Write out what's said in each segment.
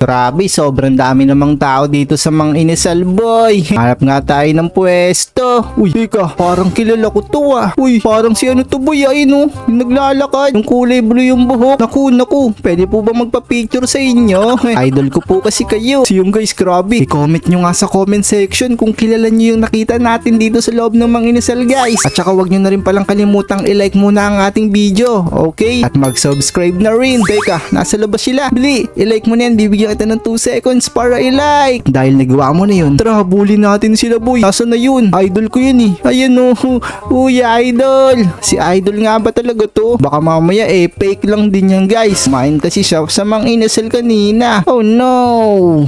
Grabe, sobrang dami namang tao dito sa Mang Inisal Boy. Hanap nga tayo ng pwesto. Uy, teka, parang kilala ko to ah. Uy, parang si ano to boy, ay no. Yung naglalakad, yung kulay blue yung buhok. Naku, naku, pwede po ba magpa-picture sa inyo? Idol ko po kasi kayo. So yung guys, grabe. I-comment nyo nga sa comment section kung kilala nyo yung nakita natin dito sa loob ng Mang Inisal guys. At saka wag nyo na rin palang kalimutang i-like muna ang ating video. Okay? At mag-subscribe na rin. Teka, nasa labas sila. Bili, i-like mo na yan. Bibigyan kita ng 2 seconds para i-like. Dahil nagawa mo na yun. Tara, habulin natin sila boy. Nasaan na yun? Idol ko yun eh. Ayan o. Uy, idol. Si idol nga ba talaga to? Baka mamaya eh, fake lang din yan guys. Main kasi siya sa mang inasal kanina. Oh no.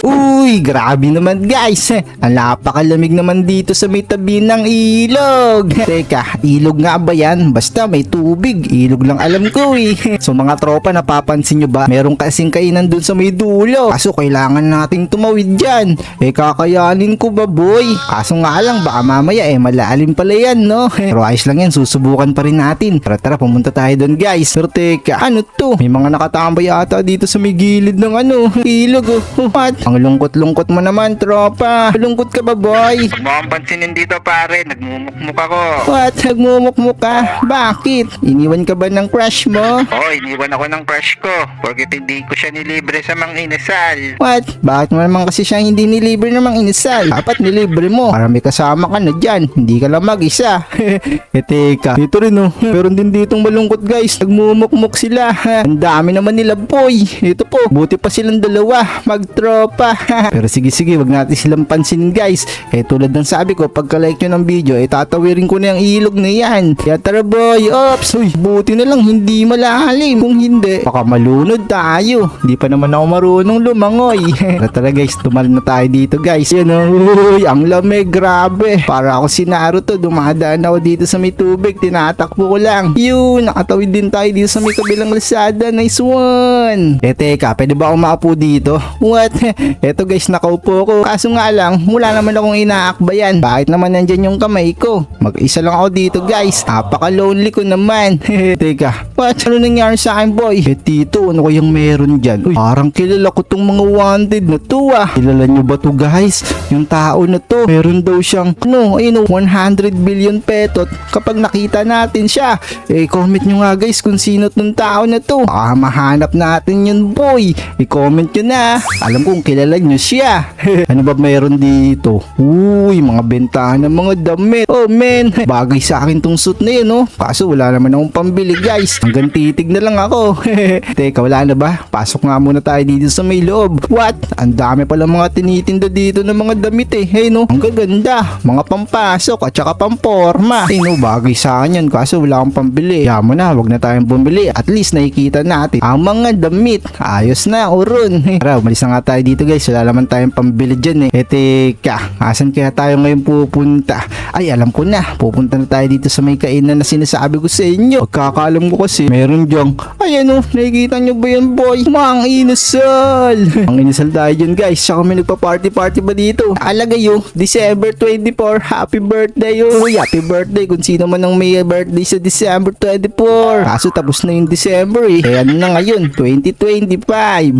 Uy, grabe naman guys. Ang napakalamig naman dito sa may tabi ng ilog. Teka, ilog nga ba yan? Basta may tubig. Ilog lang alam ko eh. So mga tropa, napapansin nyo ba? Meron kasing kainan dun sa may dulo. Kaso kailangan nating tumawid dyan. Eh kakayanin ko ba boy? Kaso nga lang, baka mamaya eh malalim pala yan no? Pero ayos lang yan, susubukan pa rin natin. Tara tara, pumunta tayo dun guys. Pero teka, ano to? May mga nakatambay ata dito sa may gilid ng ano, ilog oh. What? Ang lungkot-lungkot mo naman, tropa. Lungkot ka ba, boy? Huwag mo akong pansinin dito pare, nagmumukmuk ako. What? Nagmumukmuk ka? Bakit? Iniwan ka ba ng crush mo? Oo, iniwan ako ng crush ko, porkit hindi ko siya nilibre sa mang inasal. What? Bakit mo naman kasi siya hindi nilibre namang inisal? Dapat nilibre mo. Para may kasama ka na dyan. Hindi ka lang mag-isa. e teka. Dito rin oh. Meron din ditong malungkot guys. Nagmumukmuk sila. Ang dami naman nila boy. Ito po. Buti pa silang dalawa. Magtropa. Pero sige sige. Wag natin silang pansin guys. Eh tulad ng sabi ko. Pagka-like nyo ng video. Eh tatawirin ko na yung ilog na yan. Kaya tara boy. Ops. Uy. Buti na lang. Hindi malalim. Kung hindi. Baka malunod tayo. Hindi pa naman ako marunong lumangoy. Tara tara guys. Tumal na tayo dito guys. Yan oh. Uy. Ang lamig. Grabe. Para ako si Naruto. Dumadaan ako dito sa may tubig. Tinatakbo ko lang. Yun. Nakatawid din tayo dito sa may kabilang lasada. Nice one. Eh teka. Pwede ba ako maupo dito? What? Eto guys. Nakaupo ko. Kaso nga lang. Wala naman akong inaakbayan. Bakit naman nandyan yung kamay ko? Mag-isa lang ako dito guys. Napaka-lonely ko naman. teka. What? Ano nangyari sa akin boy? Eh tito. Ano kayang meron dyan? Uy. Parang kilala ko tong mga wanted na to ah. Kilala nyo ba to guys? Yung tao na to. Meron daw siyang ano, ayun oh, 100 billion petot kapag nakita natin siya. Eh comment nyo nga guys kung sino tong tao na to. Baka mahanap natin yun boy. I-comment nyo na. Alam kong kilala nyo siya. ano ba meron dito? Uy, mga bentahan ng mga damit. Oh man, bagay sa akin tong suit na yun oh. Kaso wala naman akong pambili guys. Hanggang titig na lang ako. Teka, wala na ba? Pasok nga muna tayo dito sa may loob. What? Ang dami pala mga tinitinda dito ng mga damit eh. Hey no, ang gaganda. Mga pampasok at saka pamporma. Hey no, bagay sa akin yan. Kaso wala akong pambili. Kaya mo na, wag na tayong bumili. At least nakikita natin ang mga damit. Ayos na, urun. Tara, umalis na nga tayo dito guys. Wala naman tayong pambili dyan eh. E teka, asan kaya tayo ngayon pupunta? Ay, alam ko na. Pupunta na tayo dito sa may kainan na sinasabi ko sa inyo. Pagkakalam ko kasi, meron dyang, ayan o, nakikita nyo ba yan boy? Mang inasal. Mang inasal tayo dyan guys. Saka may nagpa-party-party ba dito? Alagay yun, December 24, happy birthday yun. Uy, happy birthday kung sino man ang may birthday sa December 24. Kaso tapos na yung December eh. Eh ano na ngayon, 2025.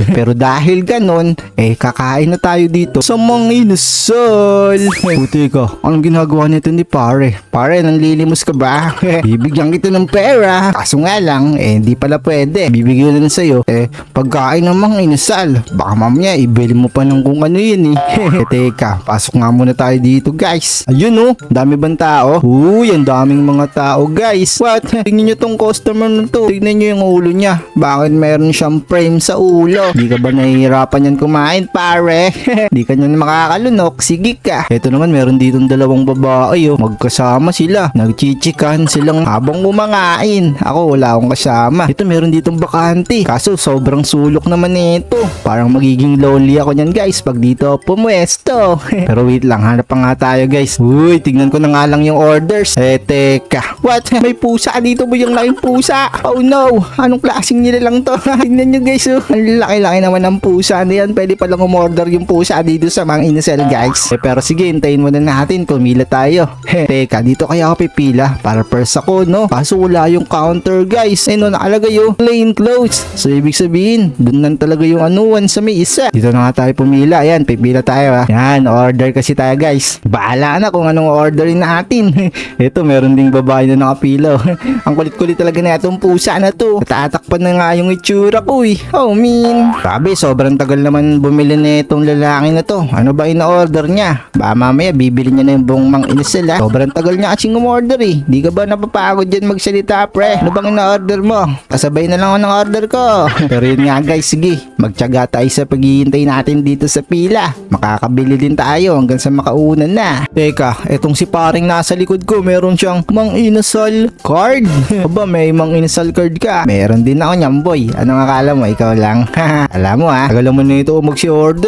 Pero dahil ganon, eh kakain na tayo dito sa Mang inasal. Puti ka, anong ginagawa nito ni pare? Pare, nanlilimos ka ba? Bibigyan kita ng pera. Kaso nga lang, eh hindi pala pwede. Bibigyan na sa'yo. Eh, pagkain ng mga inasal. Baka mamaya, ibili mo pa ng kung ano yun eh. eh teka, pasok nga muna tayo dito guys. Ayun oh, dami bang tao? Uy, ang daming mga tao guys. What? Tingnan nyo tong customer na to. Tingnan nyo yung ulo niya. Bakit meron siyang frame sa ulo? Di ka ba nahihirapan yan kumain pare? Di ka nyan makakalunok. Sige ka. Ito naman meron ditong dalawang babae oh. Magkasama sila. Nagchichikan silang habang kumakain. Ako wala akong kasama. Ito meron ditong bakante. Kaso sobrang sulok naman nito. Parang magiging lonely ako niyan guys pag dito pumuesto. Pero wait lang, hanap pa nga tayo guys. Uy, tignan ko na nga lang yung orders. Eh, teka. What? May pusa dito ba yung laking pusa? Oh no, anong klaseng nila lang to? tignan nyo guys oh. Ang laki-laki naman ng pusa na yan. Pwede palang umorder umorder yung pusa dito sa mga inasal guys. Eh, pero sige, hintayin muna natin. Pumila tayo. Teka, dito kaya ako pipila para first ako, no? Kaso wala yung counter guys. Eh, no, nakalagay yung plain clothes. So, ibig sabihin, dun lang talaga yung anuan sa may isa. Dito na nga tayo pumila. Ayan, pipila tayo ha. Yan, order kasi tayo guys. Bahala na kung anong orderin natin. Ito, meron ding babae na nakapila. Ang kulit-kulit talaga na itong pusa na to. Natatakpan na nga yung itsura ko eh. Oh, min. Sabi, sobrang tagal naman bumili na itong lalaki na to. Ano ba in-order niya? Ba mamaya bibili niya na yung buong mang inasal ha. Sobrang tagal niya kasing umorder eh. Di ka ba napapagod dyan magsalita pre? Ano bang in-order mo? Kasabay na lang ako ng order ko. Pero yun nga guys, sige. Magtyaga tayo sa paghihintay natin dito sa pila. Makakabili din tayo hanggang sa makaunan na. Teka, etong si paring nasa likod ko, meron siyang mang inasal card. Aba, may mang inasal card ka. Meron din ako niyan boy. Anong akala mo? Ikaw lang. Alam mo ha, tagal mo na ito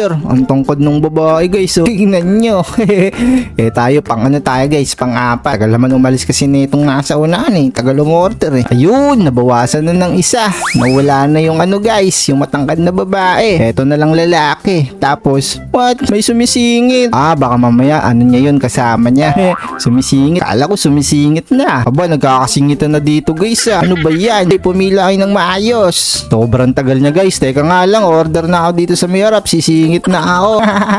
magsi-order. Ang tungkod ng babae guys. So, tingnan nyo. eh tayo, pang ano tayo guys, pang apat. Tagal naman umalis kasi nitong nasa unahan eh. Tagal umorder eh. Ayun, nabawasan na ng isa. Nawala na yung ano guys, yung matangkad na babae. Eto na lang lalaki. Tapos, what? May sumisingit. Ah, baka mamaya ano niya yun kasama niya. sumisingit. Kala ko sumisingit na. Aba, nagkakasingitan na dito guys ah. Ano ba yan? Eh, pumila kayo ng maayos. Sobrang tagal niya guys. Teka nga lang, order na ako dito sa may harap. Sisingit na ako.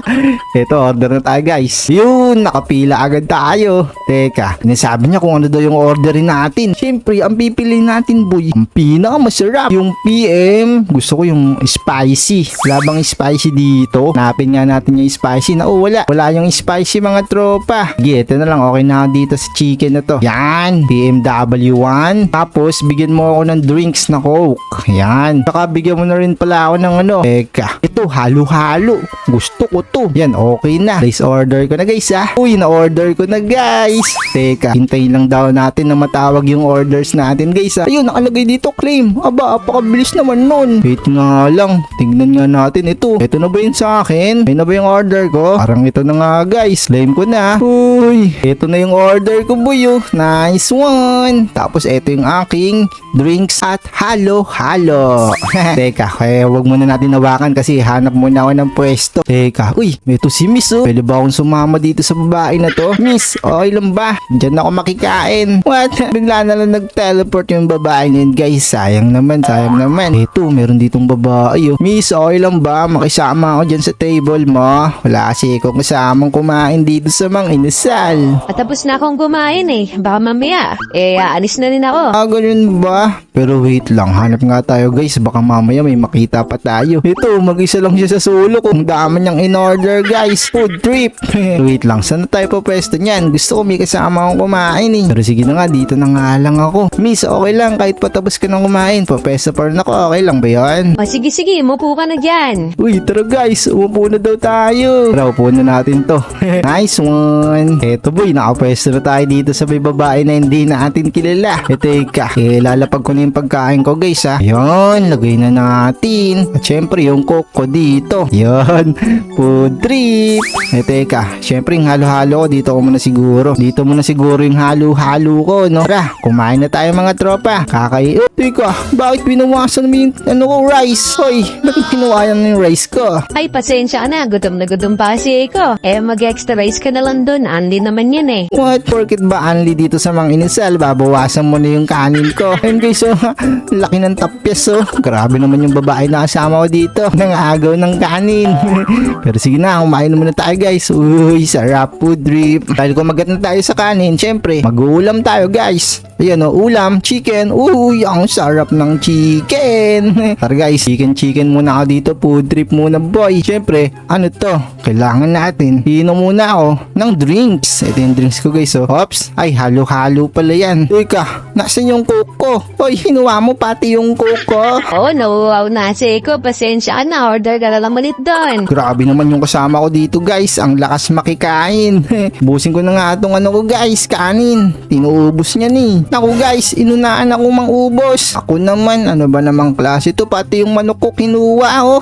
Ito, order na tayo guys. Yun, nakapila agad tayo. Teka, sinasabi niya kung ano daw yung orderin natin. Siyempre, ang pipili natin boy, ang pinakamasarap. Yung PM, gusto ko yung spicy. Wala bang spicy dito? Napin nga natin yung spicy na, oh wala. Wala yung spicy mga tropa. Sige, ito na lang. Okay na dito sa chicken na to. Yan, BMW 1. Tapos, bigyan mo ako ng drinks na coke. Yan. Saka bigyan mo na rin pala ako ng ano. Teka, ito, halo-halo. Gusto ko to. Yan, okay na. Place order ko na guys ha. Uy, na-order ko na guys. Teka, hintayin lang daw natin na matawag yung orders natin guys ha. Ayun, nakalagay dito claim. Aba, apakabilis naman nun. Wait nga lang. Tingnan nga natin ito. Ito na ba yun sa akin? May na ba yung order ko? Parang ito na nga guys. Claim ko na. Uy, ito na yung order ko boy oh. Nice one. Tapos ito yung aking drinks at halo-halo. Teka, kaya wag muna natin nawakan kasi hanap muna ako ng pwesto. Teka, uy, may ito si Miss oh. Pwede ba akong sumama dito sa babae na to? Miss, okay lang ba? Diyan ako makikain. What? Bigla na lang nag-teleport yung babae na yun guys. Sayang naman, sayang naman. Ito, meron ditong babae oh. Miss, okay lang ba? Makisama ako dyan sa table mo. Wala kasi akong kasamang kumain dito sa mang inasal. At tapos na akong kumain eh. Baka mamaya, eh, aalis na rin ako. Ah, ganun ba? Pero wait lang, hanap nga tayo guys. Baka mamaya may makita pa tayo. Ito, mag-isa lang siya sa solo. Kung dami niyang in-order guys. Food trip. wait lang, saan na tayo pa pwesto niyan? Gusto ko may kasama akong kumain eh. Pero sige na nga, dito na nga lang ako. Miss, okay lang kahit patapos ka nang kumain. Papesta pa rin ako, okay lang ba yan? O sige sige, mupo ka na dyan. Uy, tara guys, umupo na daw tayo. Tara, upo na natin to. nice one. Eto boy, nakapwesto na tayo dito sa may babae na hindi natin kilala. Teka, eh, lalapag ko na yung pagkain ko guys ha. Yun, lagay na natin. At syempre yung coke ko dito. Yun, food trip. E teka, syempre yung halo-halo ko dito ko muna siguro. Dito muna siguro yung halo-halo ko, no? Tara, kumain na tayo mga tropa. Kakai... Oh, teka, bakit binawasan mo yung ano ko, rice? Hoy, bakit kinuha yung rice ko? Ay, pasensya ka na. Gutom na gutom pa kasi ako. Eh, mag-extra rice ka na lang dun. Andi naman yan eh. What? Porkit ba Anli dito sa mga inisal? Babawasan mo na yung kanin ko. And guys, oh, laki ng tapyas oh. Grabe naman yung babae na kasama ko dito. Nangagaw ng kanin. Pero sige na, kumain na muna tayo guys. Uy, sarap food drip. Dahil kumagat na tayo sa kanin, syempre, mag-uulam tayo guys. Ayan o, ulam, chicken. Uy, ang sarap ng chicken. Tara guys, chicken chicken muna ako dito. Food trip muna boy. Syempre, ano to? Kailangan natin. Inom muna ako ng drinks. Ito yung drinks ko guys. Oh. Ops, ay halo-halo pala yan. Teka, nasan yung coke? Hoy, hinuha mo pati yung coke oh, nauwaw na si ko. Pasensya ka na. Order ka na lang ulit doon. Grabe naman yung kasama ko dito guys. Ang lakas makikain. Busin ko na nga itong ano ko guys, kanin. Tinuubos niya ni. Naku guys, inunaan ako mangubos. Ako naman, ano ba namang klase to? Pati yung manok ko kinuha oh.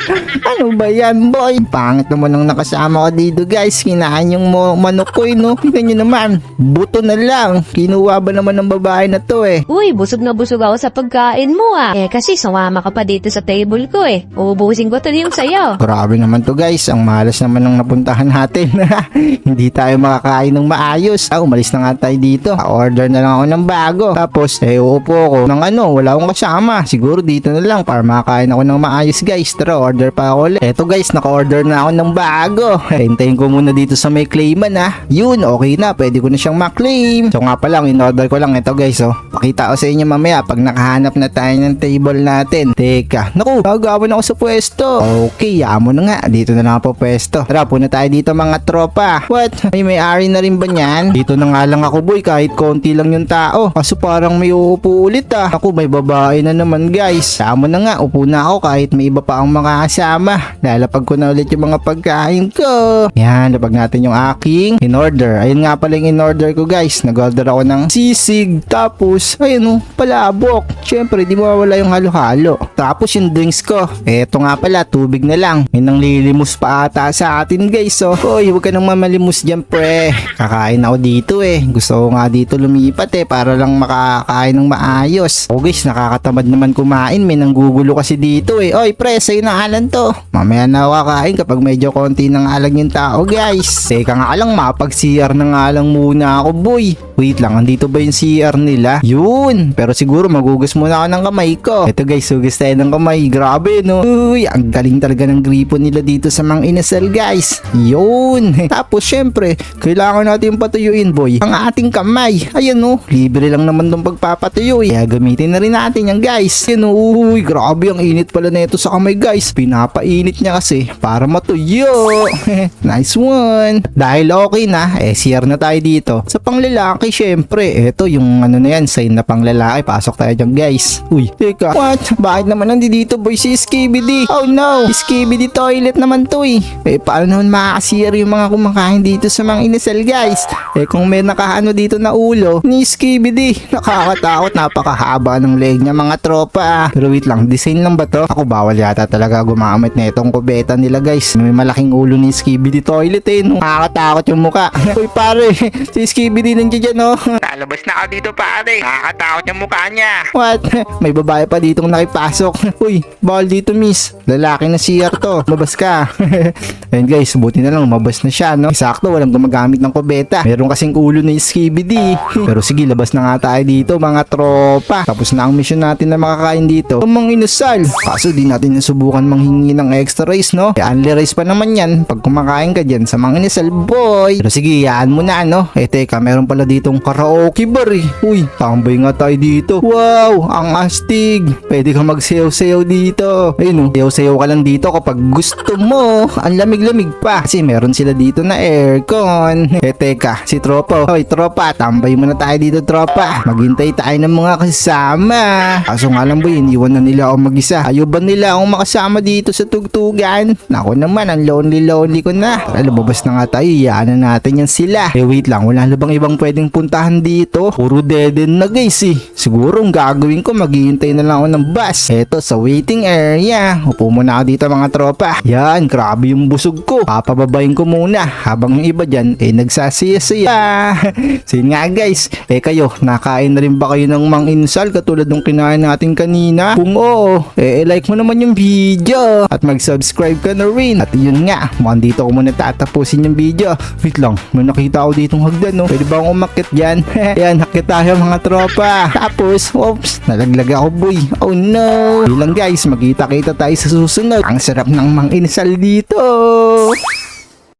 ano ba yan boy? Pangit naman ang nakasama ko dito guys. Kinain yung manok ko eh no. Tingnan nyo naman, buto na lang. Kinuha ba naman ng babae na to eh. Uy, busog na busog ako sa pagkain mo ah. Eh kasi sumama ka pa dito sa table ko eh. Uubusin ko to yung sayo. Grabe naman to guys, ang malas naman ng napuntahan natin. Hindi tayo makakain ng maayos. Ah, umalis na nga tayo dito. Order na lang ako ng bago. Tapos, eh, uupo ako ng ano, wala akong kasama. Siguro dito na lang para makakain ako ng maayos guys. Tara, order pa ako ulit. Eto guys, naka-order na ako ng bago. Hintayin ko muna dito sa may claiman ah. Yun, okay na. Pwede ko na siyang makleim. So nga pala, in-order ko lang ito guys oh. Pakita ko sa inyo mamaya pag nakahanap na tayo ng table natin. Teka, naku, gagawin ako sa pwesto. Okay, yamo na nga. Dito na lang po pwesto. Tara, puna tayo dito mga tropa. What? May may-ari na rin ba niyan? Dito na nga lang ako boy, kahit konti lang yung tao. Kaso parang may uupo ulit ah. Ako, may babae na naman guys. Yamo na nga, upo na ako kahit may iba pa ang mga kasama. Lalapag ko na ulit yung mga pagkain ko. Yan, lapag natin yung aking in-order. Ayun nga pala yung in-order ko guys. Nag-order ako ng sisig. Tapos, ayun oh, palabok. Siyempre, di mawawala yung halo-halo. Tapos yung drinks ko. Eto nga pala, tubig na lang. May nang lilimos pa ata sa atin guys. Oh. Hoy, huwag ka nang mamalimos dyan pre. Kakain ako dito eh. Gusto ko nga dito lumipat eh para lang makakain ng maayos. Oh guys, nakakatamad naman kumain. May nanggugulo kasi dito eh. Oy pre, sa'yo na alan to. Mamaya na kakain kapag medyo konti ng alang yung tao guys. Teka nga lang, mapag-CR na nga lang muna ako boy. Wait lang, andito ba yung CR nila? Yun! Pero siguro magugas muna ako ng kamay ko. Ito guys, hugas tayo ng kamay. Grabe no? Uy, ang galing talaga ng gripo nila dito sa mga inasal guys. Yun! Tapos syempre, kailangan natin patuyuin boy ang ating kamay. Ayan no, libre lang naman tong pagpapatuyo eh. Kaya gamitin na rin natin yan guys. Yan no, uy, grabe ang init pala nito sa kamay guys. Pinapainit niya kasi para matuyo. nice one. Dahil okay na, eh na tayo dito. Sa panglalaki syempre, eto yung ano na yan, sign na panglalaki. Pasok tayo dyan guys. Uy, teka, what? Bakit naman nandito boy si Skibidi? Oh no, Skibidi toilet naman to eh. Eh paano naman makakasir yung mga kumakain dito sa mga inasal guys? Eh kung may nakaano dito na ulo, ni Skibidi. Nakakatakot, napakahaba ng leg niya mga tropa. Pero wait lang, design lang ba to? Ako bawal yata talaga gumamit na itong kubeta nila guys. May malaking ulo ni Skibidi toilet eh. Nakakatakot yung muka. Uy pare, si Skibidi nandiyan dyan oh. Lalabas na ako dito pare. Nakakatakot yung mukha niya. What? May babae pa ditong nakipasok. Uy, bawal dito miss. Lalaki na siya to. Mabas ka. Ayun guys, buti na lang mabas na siya, no? Sakto, walang gumagamit ng kubeta. Meron kasing ulo ni Skibidi. Pero sige, labas na nga tayo dito, mga tropa. Tapos na ang mission natin na makakain dito. Ang mga inusal. Kaso di natin nasubukan manghingi ng extra rice, no? Kaya only rice pa naman yan pag kumakain ka dyan sa mga inusal, boy. Pero sige, yaan mo na, no? Eh, teka, meron pala ditong karaoke bar, eh. Uy, tambay nga tayo dito. Wow, ang astig. Pwede ka magsayaw-sayaw dito. Ayun, oh. Sayaw-sayaw ka lang dito gusto mo. Ang lamig-lamig pa. Kasi meron sila dito na aircon. Eh, teka, si tropa. Hoy, tropa, tambay muna tayo dito, tropa. Maghintay tayo ng mga kasama. Kaso nga lang, boy, iniwan na nila ako mag-isa. Ayaw ba nila akong makasama dito sa tugtugan? Nako naman, ang lonely-lonely ko na. Tara, lumabas na nga tayo. Iyaan na natin yan sila. Eh, wait lang. Wala na bang ibang pwedeng puntahan dito? Puro dead end na, guys, eh. Siguro, ang gagawin ko, maghihintay na lang ako ng bus. Eto, sa waiting area. Upo muna ako dito, mga tropa. Yan, grabe yung busog ko. Papababayin ko muna. Habang yung iba dyan, eh, nagsasaya-saya. so, yun nga, guys. Eh, kayo, nakain na rin ba kayo ng mang insal katulad ng kinain natin kanina? Kung oo, eh, like mo naman yung video. At mag-subscribe ka na rin. At yun nga, mukhang dito ko muna tatapusin yung video. Wait lang, may nakita ako ditong hagdan, no? Pwede ba akong umakit dyan? Yan, hakit tayo mga tropa. Tapos, oops, nalaglag ako, boy. Oh no. Yun lang guys, magkita-kita tayo sa susunod. Ang sarap ng mang insal dito.